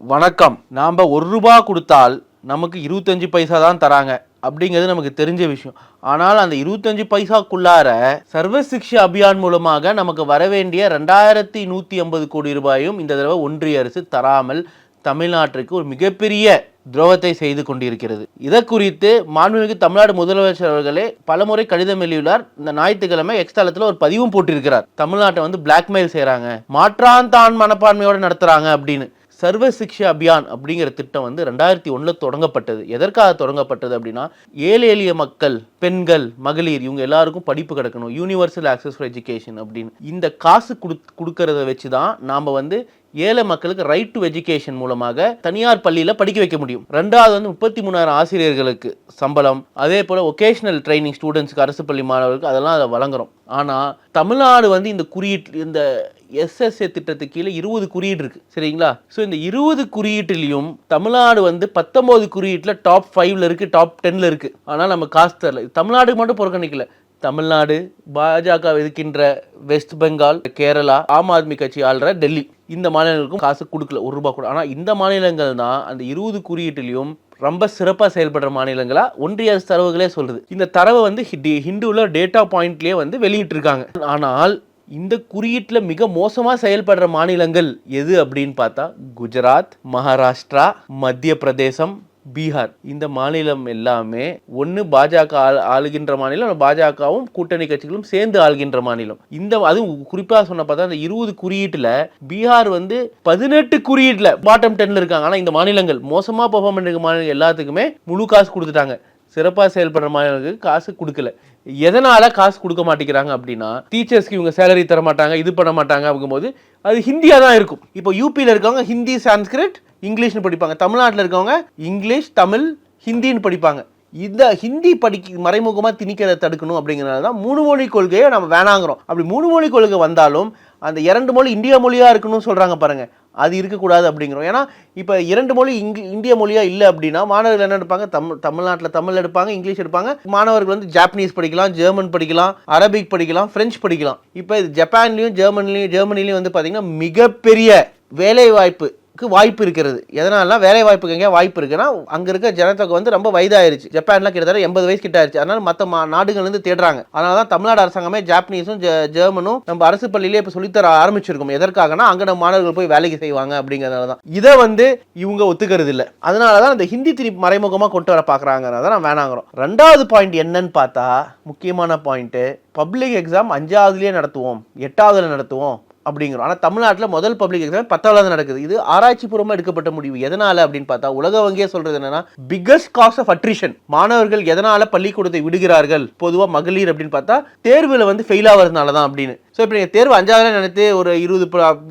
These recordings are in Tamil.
வணக்கம். நாம் ஒரு ரூபா கொடுத்தால் நமக்கு இருபத்தஞ்சு பைசா தான் தராங்க. அப்படிங்கிறது நமக்கு தெரிஞ்ச விஷயம். ஆனால் அந்த இருபத்தஞ்சு பைசாக்குள்ளார சர்வ சிக்ஷா அபியான் மூலமாக நமக்கு வர வேண்டிய ரெண்டாயிரத்தி நூற்றி ஐம்பது கோடி ரூபாயும் இந்த தடவை ஒன்றிய அரசு தராமல் தமிழ்நாட்டிற்கு ஒரு மிகப்பெரிய துரோகத்தை செய்து கொண்டிருக்கிறது. இதை குறித்து மாண்புமிகு தமிழ்நாடு முதலமைச்சர் அவர்களே பலமுறை கடிதம் எழுதியுள்ளார். இந்த ஞாயிற்றுக்கிழமை எக்ஸ்தலத்தில் ஒரு பதிவும் போட்டிருக்கிறார். தமிழ்நாட்டை வந்து பிளாக்மெயில் செய்கிறாங்க மாற்றான் தான் மனப்பான்மையோடு நடத்துகிறாங்க அப்படின்னு. சர்வ சிக்ஷா அபியான் அப்படிங்கிற திட்டம் வந்து ரெண்டாயிரத்தி ஒன்றில் தொடங்கப்பட்டது. எதற்காக தொடங்கப்பட்டது அப்படின்னா ஏழை எளிய மக்கள் பெண்கள் மகளிர் இவங்க எல்லாருக்கும் படிப்பு கிடக்கணும். யூனிவர்சல் ஆக்சஸ் ஃபார் எஜுகேஷன் அப்படின்னு. இந்த காசு கொடு கொடுக்கறத வச்சு தான் நாம் வந்து ஏழை மக்களுக்கு ரைட் டு எஜுகேஷன் மூலமாக தனியார் பள்ளியில் படிக்க வைக்க முடியும். ரெண்டாவது வந்து முப்பத்தி மூணாயிரம் ஆசிரியர்களுக்கு சம்பளம். அதே போல் ஒகேஷனல் ட்ரைனிங் ஸ்டூடெண்ட்ஸுக்கு அரசு பள்ளி மாணவர்களுக்கு அதெல்லாம் அதை வழங்குறோம். ஆனால் தமிழ்நாடு வந்து இந்த குறியீட்டு இந்த எஸ்எஸ்ஏ திட்டத்துக்கு கீழே இருபது குறியீடு இருக்குது சரிங்களா? ஸோ இந்த இருபது குறியீட்டுலேயும் தமிழ்நாடு வந்து பத்தொம்போது குறியீட்டில் டாப் ஃபைவ்ல இருக்குது டாப் டென்ல இருக்குது ஆனால் நம்ம காசு தரல. தமிழ்நாடுக்கு மட்டும் புறக்கணிக்கல. தமிழ்நாடு பாஜக இருக்கின்ற வெஸ்ட் பெங்கால் கேரளா ஆம் ஆத்மி கட்சி ஆள்ற டெல்லி. இந்த மாநிலங்களுக்கும் காசு கொடுக்கல ஒரு ரூபா கூட. ஆனால் இந்த மாநிலங்கள் தான் அந்த இருபது குறியீட்டிலையும் ரொம்ப சிறப்பாக செயல்படுற மாநிலங்களா? ஒன்றிய அரசு தரவுகளே சொல்லுது. இந்த தரவை வந்து ஹிந்துவில் டேட்டா பாயிண்ட்லேயே வந்து வெளியிட்டிருக்காங்க. ஆனால் இந்த குறியீட்டில் மிக மோசமாக செயல்படுற மாநிலங்கள் எது அப்படின்னு பார்த்தா குஜராத் மகாராஷ்டிரா மத்திய பிரதேசம் பீகார். இந்த மாநிலம் எல்லாமே ஒன்று பாஜக ஆள் ஆளுகின்ற மாநிலம் பாஜகவும் கூட்டணி கட்சிகளும் சேர்ந்து ஆளுகின்ற மாநிலம். இந்த அதுவும் குறிப்பாக சொன்ன பார்த்தா அந்த இருபது குறியீட்டில் பீகார் வந்து பதினெட்டு குறியீட்டில் பாட்டம் டென்ல இருக்காங்க. ஆனால் இந்த மாநிலங்கள் மோசமாக பெர்ஃபார்ம் பண்ணிருக்க மாநிலம் எல்லாத்துக்குமே முழு காசு கொடுத்துட்டாங்க. சிறப்பாக செயல்படுற மாணவர்களுக்கு காசு கொடுக்கல. எதனால் காசு கொடுக்க மாட்டேங்கிறாங்க அப்படின்னா டீச்சர்ஸ்க்கு இவங்க சேலரி தர மாட்டாங்க இது பண்ண மாட்டாங்க அப்படிங்கும்போது அது ஹிந்தியாக தான் இருக்கும். இப்போ யூபியில் இருக்கவங்க ஹிந்தி சான்ஸ்கிரிட் இங்கிலீஷ்னு படிப்பாங்க. தமிழ்நாட்டில் இருக்கவங்க இங்கிலீஷ் தமிழ் ஹிந்தின்னு படிப்பாங்க. இந்த ஹிந்தி படிக்க மறைமுகமாக திணிக்கிறத தடுக்கணும் அப்படிங்கிறனால தான் மூணு மொழி கொள்கையை நம்ம வேணாங்கிறோம். அப்படி மூணு மொழி கொள்கை வந்தாலும் அந்த இரண்டு மொழி இந்திய மொழியாக இருக்கணும்னு சொல்கிறாங்க பாருங்கள் அது இருக்கக்கூடாது அப்படிங்கிறோம். ஏன்னா இப்போ இரண்டு மொழி இங்கு இந்திய மொழியாக இல்லை அப்படின்னா மாணவர்கள் என்ன எடுப்பாங்க? தமிழ் தமிழ்நாட்டில் தமிழ் எடுப்பாங்க இங்கிலீஷ் எடுப்பாங்க. மாணவர்கள் வந்து ஜாப்பனீஸ் படிக்கலாம் ஜெர்மன் படிக்கலாம் அரபிக் படிக்கலாம் ஃப்ரெஞ்ச் படிக்கலாம். இப்போ ஜப்பான்லேயும் ஜெர்மன்லேயும் ஜெர்மனிலையும் வந்து பார்த்திங்கன்னா மிகப்பெரிய வேலைவாய்ப்பு வாய்ப்பு இருக்கிறது. எதனால வேலை வாய்ப்புக்கு எங்கேயா வாய்ப்பு இருக்குன்னா அங்கே இருக்க ஜனத்தொகை வந்து ரொம்ப வயதாயிருச்சு. ஜப்பான்லாம் கிட்டத்தட்ட எண்பது வயசு கிட்ட ஆயிருச்சு. அதனால மற்ற மா நாடுகள்லேருந்து தேடுறாங்க. அதனால தான் தமிழ்நாடு அரசாங்கமே ஜாப்பனீஸும் ஜெர்மனும் நம்ம அரசு பள்ளியிலே இப்போ சொல்லித்தர ஆரம்பிச்சிருக்கோம். எதற்காகனா அங்கே நம்ம மாணவர்கள் போய் வேலைக்கு செய்வாங்க அப்படிங்கிறதுனால தான். இதை வந்து இவங்க ஒத்துக்கிறது இல்லை. அதனால தான் இந்த ஹிந்தி திணிப்பு மறைமுகமாக கொண்டு வர பார்க்குறாங்கிறத நான் வேணாங்கிறோம். ரெண்டாவது பாயிண்ட் என்னன்னு பார்த்தா முக்கியமான பாயிண்ட்டு பப்ளிக் எக்ஸாம் அஞ்சாவதுலேயே நடத்துவோம். எட்டாவதுல நடத்துவோம். அப்படிங்கிறோம். ஆனால் தமிழ்நாட்டில் முதல் பப்ளிக் எக்ஸாம் பத்தாவது நடக்குது. இது ஆராய்ச்சி பூர்வமாக எடுக்கப்பட்ட முடிவு. எதனால் அப்படின்னு பார்த்தா உலக வங்கியே சொல்கிறது என்னன்னா பிக்கஸ்ட் காஸ் ஆஃப் அட்ரிஷன் மாணவர்கள் எதனால் பள்ளிக்கூடத்தை விடுகிறார்கள்? பொதுவாக மகளிர் அப்படின்னு பார்த்தா தேர்வில் வந்து ஃபெயில் ஆகிறதுனால தான் அப்படின்னு. ஸோ இப்போ நீங்கள் தேர்வு அஞ்சாவது நினைத்து ஒரு இருபது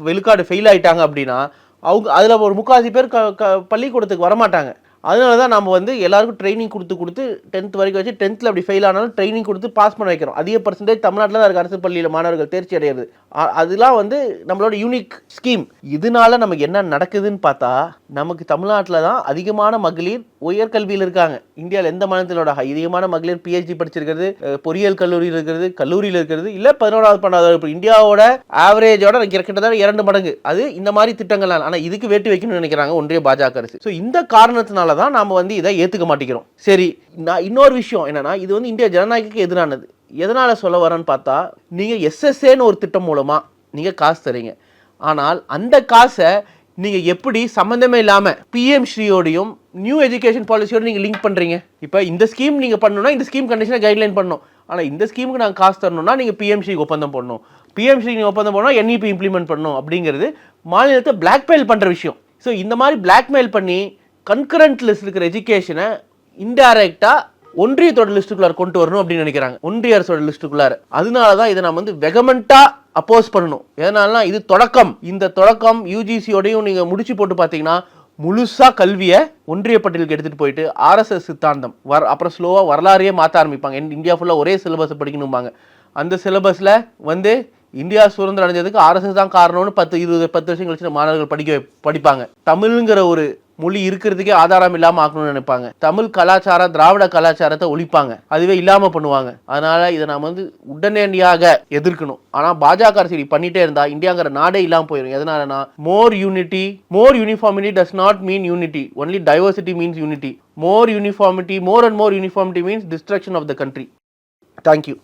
விழுக்காடு ஃபெயில் ஆகிட்டாங்க அப்படின்னா அவங்க அதில் ஒரு முக்கால்வாசி பேர் க க பள்ளிக்கூடத்துக்கு வரமாட்டாங்க. அதனால தான் நம்ம வந்து எல்லாருக்கும் ட்ரைனிங் கொடுத்து கொடுத்து டென்த் வரைக்கும் வச்சு டென்த்தில் அப்படி ஃபெயில் ஆனாலும் ட்ரைனிங் கொடுத்து பாஸ் பண்ண வைக்கிறோம் அதிக பர்சன்டேஜ் தமிழ்நாட்டில் தான் இருக்குது அரசு பள்ளியில் மாணவர்கள் தேர்ச்சி அடையிறது. அதெல்லாம் வந்து நம்மளோட யூனிக் ஸ்கீம் இதனால நமக்கு என்ன நடக்குதுன்னு பார்த்தா நமக்கு தமிழ்நாட்டில் தான் அதிகமான மகளிர் உயர்கல்வியில் இருக்காங்க. இந்தியாவில் எந்த மாநிலத்தினோட அதிகமான மகளிர் பிஹெச்டி படிச்சிருக்கிறது பொறியியல் கல்லூரியில் இருக்கிறது கல்லூரியில் இருக்கிறது இல்லை பதினோராவது பன்னெண்டாவது இப்போ இந்தியாவோட ஆவரேஜோட கிட்டத்தட்ட இரண்டு மடங்கு. அது இந்த மாதிரி திட்டங்கள்லாம் ஆனால் இதுக்கு வேட்டு வைக்கணும்னு நினைக்கிறாங்க ஒன்றிய பாஜக அரசு. ஸோ இந்த காரணத்தினால தான் நாம் வந்து இதை ஏற்றுக்க மாட்டேங்கிறோம். சரி நான் இன்னொரு விஷயம் என்னன்னா இது வந்து இந்திய ஜனநாயகத்துக்கு எதிரானது. எதனால் சொல்ல வரேன்னு பார்த்தா நீங்கள் எஸ்எஸ்ஏன்னு ஒரு திட்டம் மூலமாக நீங்கள் காசு தரீங்க ஆனால் அந்த காசை நீங்கள் எப்படி சம்மந்தமே இல்லாமல் பிஎம் ஸ்ரீயோடையும் நியூ எஜுகேஷன் பாலிசியோட நீங்கள் லிங்க் பண்ணுறீங்க இப்போ இந்த ஸ்கீம் நீங்கள் பண்ணணும்னா இந்த ஸ்கீம் கண்டிஷனை கைட்லைன் பண்ணணும். ஆனால் இந்த ஸ்கீமுக்கு நாங்கள் காசு தரணும்னா நீங்கள் பிஎம்சி ஒப்பந்தம் பண்ணணும் பிஎம்ஸ்ரீ நீங்கள் ஒப்பந்தம் பண்ணணும் என்இபி இம்ப்ளிமெண்ட் பண்ணணும் அப்படிங்கிறது மாநிலத்தை பிளாக்மெயில் பண்ணுற விஷயம். ஸோ இந்த மாதிரி பிளாக்மெயில் பண்ணி கன்கரண்ட் லிஸ்ட் இருக்கிற எஜுகேஷனை இன்டைரக்டாக ஒன்றியத்தோட லிஸ்ட்டுக்குள்ளார் கொண்டு வரணும் அப்படின்னு நினைக்கிறாங்க. ஒன்றிய அரசோட லிஸ்ட்டுக்குள்ளார். அதனால தான் இதை நம்ம வந்து வெகமெண்ட்டாக அப்போஸ் பண்ணணும். எதனாலனா இது தொடக்கம். இந்த தொடக்கம் யூஜிசியோடையும் நீங்கள் முடிச்சு போட்டு பார்த்தீங்கன்னா முழுசாக கல்வியை ஒன்றிய பட்டியலுக்கு எடுத்துகிட்டு போயிட்டு ஆர்எஸ்எஸ் சித்தாந்தம் வர அப்புறம் ஸ்லோவாக வரலாறையே மாற்ற ஆரம்பிப்பாங்க. இந்தியா ஃபுல்லாக ஒரே சிலபஸ் படிக்கணும்பாங்க. அந்த சிலபஸில் வந்து இந்தியா சுதந்திரம் அடைஞ்சதுக்கு ஆர்எஸ்எஸ் தான் காரணம்னு பத்து இருபது பத்து வருஷம் கழிச்சு மாணவர்கள் படிக்க படிப்பாங்க. தமிழ்ங்கிற ஒரு மொழி இருக்கிறதுக்கே ஆதாரம் இல்லாமல் ஆக்கணும்னு நினைப்பாங்க. தமிழ் கலாச்சாரம் திராவிட கலாச்சாரத்தை ஒழிப்பாங்க. அதுவே இல்லாமல் பண்ணுவாங்க. அதனால இதை நாம் வந்து உடனடியாக எதிர்க்கணும். ஆனால் பாஜக அரசு இப்படி பண்ணிட்டே இருந்தால் இந்தியாங்கிற நாடே இல்லாமல் போயிடும் எதனாலனா more unity more uniformity does not mean unity only diversity means unity more uniformity more and more uniformity means destruction of the country thank you